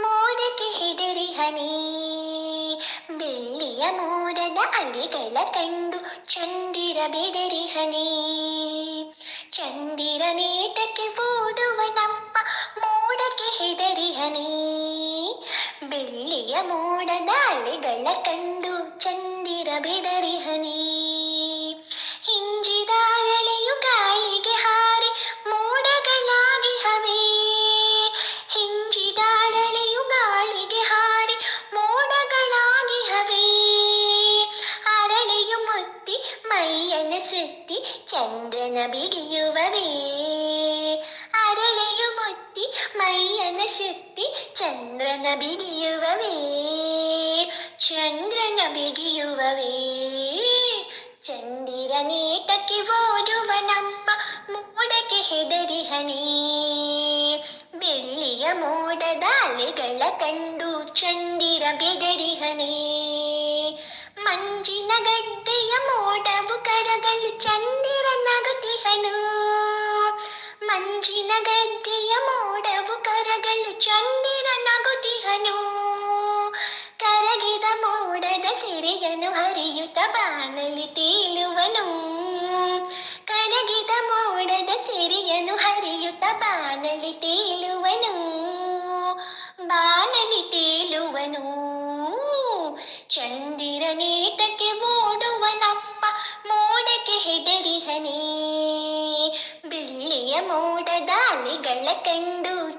ಮೋಡಕ್ಕೆ ಹೆದರಿ ಹನಿ. ಬೆಳ್ಳಿಯ ಮೋಡದ ಅಲೆಗಳ ಕಂಡು ಚಂದಿರ ಬೆದರಿ ಹನಿ. ಚಂದಿರ ನೇತಕ್ಕೆ ಓಡುವ ನಮ್ಮ ಮೋಡಕ್ಕೆ ಹೆದರಿ ಹನಿ. ಬೆಳ್ಳಿಯ ಮೋಡದ ಅಲೆಗಳ ಕಂಡು ಚಂದಿರ ಬೆದರಿ ಹನಿ. സൃഷ്ടി ചന്ദ്രനബിടിയുവവേ അരളയുമൊത്തി മയ്യന ശക്തി ചന്ദ്രനബിടിയുവവേ ചന്ദ്രനബിടിയുവവേ ചന്ദ്രനേ ഓരുവനമ്മ മൂടകെ ഹെദരിഹനേ വെള്ളിയ മൂടത കണ്ടു ചന്ദ്ര ബെദരിഹനേ മഞ്ജിനകൾ ಕರಗಲು ಚಂದಿರ ನಗುತಿಹನು ಮಂಜಿನ ಗಡ್ಡೆಯ ಮೋಡವು ಕರಗಲು ಚಂದಿರ ನಗುತಿಹನು ಕರಗಿದ ಮೋಡದ ಸಿರಿಯನು ಹರಿಯುತ್ತ ಬಾನಲಿ ತೇಲುವನು ಕರಗಿದ ಮೋಡದ ಸಿರಿಯನು ಹರಿಯುತ್ತ ಬಾನಲಿ ತೇಲುವನು ಬಾನಲಿ ತೇಲುವನು ಚಂದಿರ ನೇತಕ್ಕೆ ಓಡುವ ನಮ್ಮ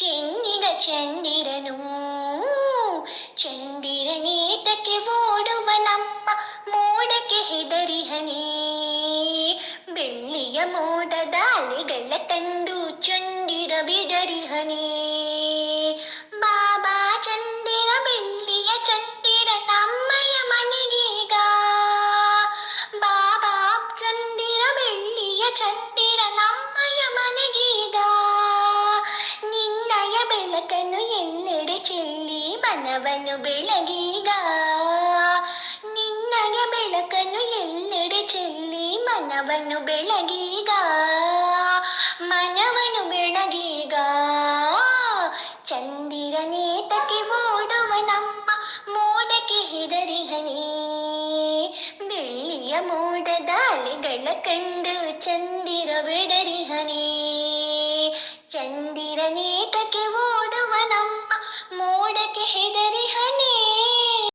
ಚಿನ್ನಿಗ ಚಂದಿರನು ಚಂದಿರ ನೇತಕ್ಕೆ ಓಡುವ ನಮ್ಮ ಮೋಡಕ್ಕೆ ಹೆದರಿ ಹನಿ ಬೆಳ್ಳಿಯ ಮೋಡದ ಅಲೆಗಳ ಕಂಡು ಚಂದಿರ ಬೆದರಿ ಹನಿ ಬಾಬಾ ಚಂದಿರ ಬೆಳ್ಳಿಯ ಚಂದಿರ ನಮ್ಮಯ ಮನೆಗೀಗ ಬಾಬಾ ಚಂದಿರ ಬೆಳ್ಳಿಯ ಚಂದಿರ ನಿನ್ನಯ ಬೆಳಕನ್ನು ಎಲ್ಲೆಡೆ ಚೆಲ್ಲಿ ಮನವನ್ನು ಬೆಳಗೀಗ ನಿನ್ನಯ ಬೆಳಕನ್ನು ಎಲ್ಲೆಡೆ ಚೆಲ್ಲಿ ಮನವನ್ನು ಬೆಳಗೀಗ ಮನವನ್ನು ಬೆಳಗೀಗ ಚಂದಿರ ನೇತಕ್ಕೆ ಓಡುವ ನಮ್ಮ ಮೋಡಕ್ಕೆ ಹೆದರಿ ಹನಿ ಬೆಳ್ಳಿಯ ಮೋಡದ ಅಲೆಗಳ ಕಂಡು ಚಂದಿರ ಬೆದರಿ